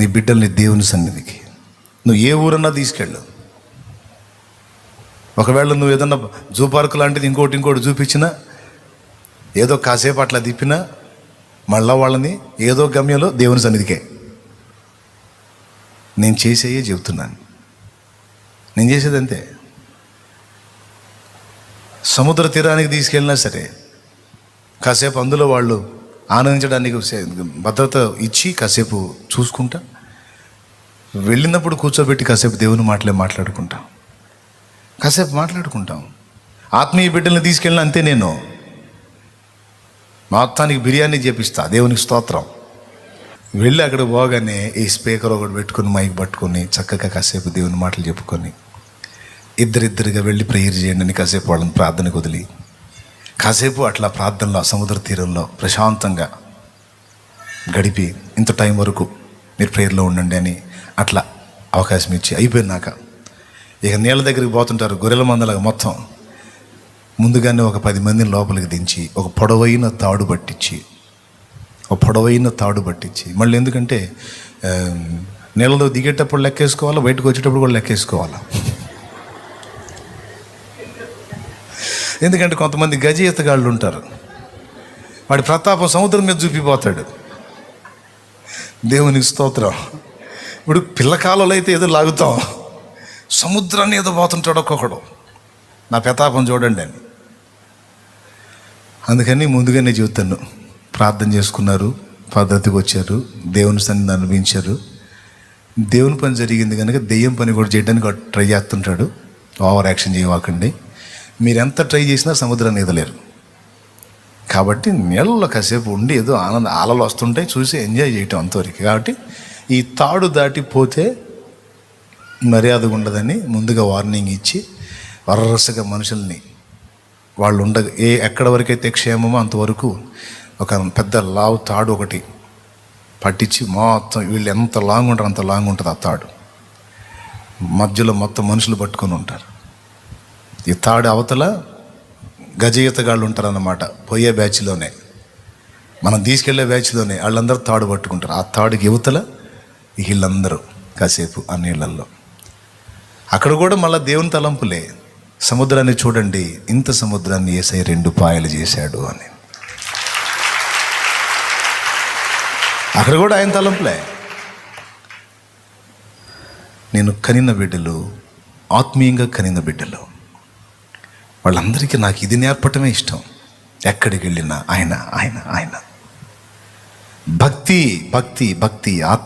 నీ బిడ్డల్ని దేవుని సన్నిధికి. నువ్వు ఏ ఊరన్నా తీసుకెళ్ళు. ఒకవేళ నువ్వు ఏదన్నా జూ పార్క్ లాంటిది ఇంకోటి ఇంకోటి చూపించినా ఏదో కాసేపు అట్లా తిప్పినా మళ్ళా వాళ్ళని ఏదో గమ్యంలో దేవుని సన్నిధికే. నేను చేసేయే చెబుతున్నాను. నేను చేసేది అంతే. సముద్ర తీరానికి తీసుకెళ్ళినా సరే కాసేపు అందులో వాళ్ళు ఆనందించడానికి భద్రత ఇచ్చి కాసేపు చూసుకుంటా. వెళ్ళినప్పుడు కూర్చోబెట్టి కాసేపు దేవుని మాటలే మాట్లాడుకుంటాం. కాసేపు మాట్లాడుకుంటాం. ఆత్మీయ బిడ్డల్ని తీసుకెళ్ళిన అంతే నేను. మొత్తానికి బిర్యానీ చేపిస్తా దేవునికి స్తోత్రం. వెళ్ళి అక్కడ పోగానే ఈ స్పీకర్ ఒకటి పెట్టుకొని మైక్ పట్టుకొని చక్కగా కాసేపు దేవుని మాటలు చెప్పుకొని ఇద్దరిద్దరిగా వెళ్ళి ప్రేయర్ చేయండి అని కాసేపు వాళ్ళని ప్రార్థనకు వదిలి కాసేపు అట్లా ప్రార్థనలో సముద్ర తీరంలో ప్రశాంతంగా గడిపి ఇంత టైం వరకు మీరు ప్రేయర్లో ఉండండి అని అట్లా అవకాశం ఇచ్చి అయిపోయినాక ఇక నీళ్ళ దగ్గరికి పోతుంటారు గొర్రెల మందలాగా మొత్తం. ముందుగానే ఒక పది మందిని లోపలికి దించి ఒక పొడవైన తాడు పట్టించి ఒక పొడవైన తాడు పట్టించి మళ్ళీ ఎందుకంటే నీళ్ళలో దిగేటప్పుడు లెక్కేసుకోవాలా బయటకు వచ్చేటప్పుడు కూడా లెక్కేసుకోవాలా? ఎందుకంటే కొంతమంది గజ ఈతగాళ్ళు ఉంటారు. వాడి ప్రతాపం సముద్రం మీద చూపిపోతాడు. దేవునికి స్తోత్రం. ఇప్పుడు పిల్లకాలలో అయితే ఏదో లాగుతాం. సముద్రాన్ని ఏదో పోతుంటాడు ఒక్కొక్కడు. నా ప్రతాపం చూడండి అని. అందుకని ముందుగానే చెబుతాను. ప్రార్థన చేసుకున్నారు పద్ధతికి వచ్చారు దేవుని సన్నిధి అనిపించారు దేవుని పని జరిగింది కనుక దెయ్యం పని కూడా చేయడానికి ట్రై చేస్తుంటాడు. ఓవర్ యాక్షన్ చేయవాకండి. మీరు ఎంత ట్రై చేసినా సముద్రాన్ని ఈదలేరు కాబట్టి నీళ్ళలో కాసేపు ఉండి ఏదో ఆనంద అలలు వస్తుంటాయి చూసి ఎంజాయ్ చేయటం అంతవరకు. కాబట్టి ఈ తాడు దాటిపోతే మర్యాద ఉండదని ముందుగా వార్నింగ్ ఇచ్చి వరసగా మనుషుల్ని వాళ్ళు ఉండ ఏ ఎక్కడ వరకైతే క్షేమమో అంతవరకు ఒక పెద్ద లావు తాడు ఒకటి పట్టించి మొత్తం వీళ్ళు ఎంత లాంగ్ ఉంటారు అంత లాంగ్ ఉంటుంది ఆ తాడు. మధ్యలో మొత్తం మనుషులు పట్టుకొని ఉంటారు. ఈ తాడు అవతల గజ ఈతగాళ్ళు ఉంటారన్నమాట పోయే బ్యాచ్లోనే. మనం తీసుకెళ్ళే బ్యాచ్లోనే వాళ్ళందరూ తాడు పట్టుకుంటారు. ఆ తాడుకి యువతల వీళ్ళందరూ కాసేపు ఆ నీళ్ళల్లో. అక్కడ కూడా మళ్ళీ దేవుని తలంపులే. సముద్రాన్ని చూడండి ఇంత సముద్రాన్ని ఏసై రెండు పాయలు చేశాడు అని. అక్కడ కూడా ఆయన తలంపులే. నేను కనిన బిడ్డలు ఆత్మీయంగా కనిన బిడ్డలు. వాళ్ళందరికీ నాకు ఇది నేర్పటమే ఇష్టం. ఎక్కడికి వెళ్ళినా ఆయన ఆయన ఆయన. భక్తి భక్తి భక్తి ఆత్మ